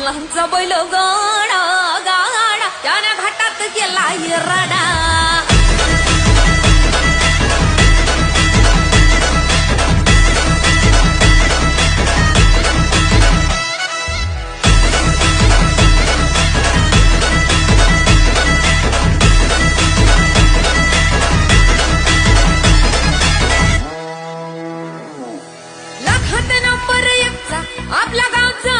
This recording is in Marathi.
पाटलांचा बैल गाडा गाडा त्याने घाटात केला रडा आपला गावचा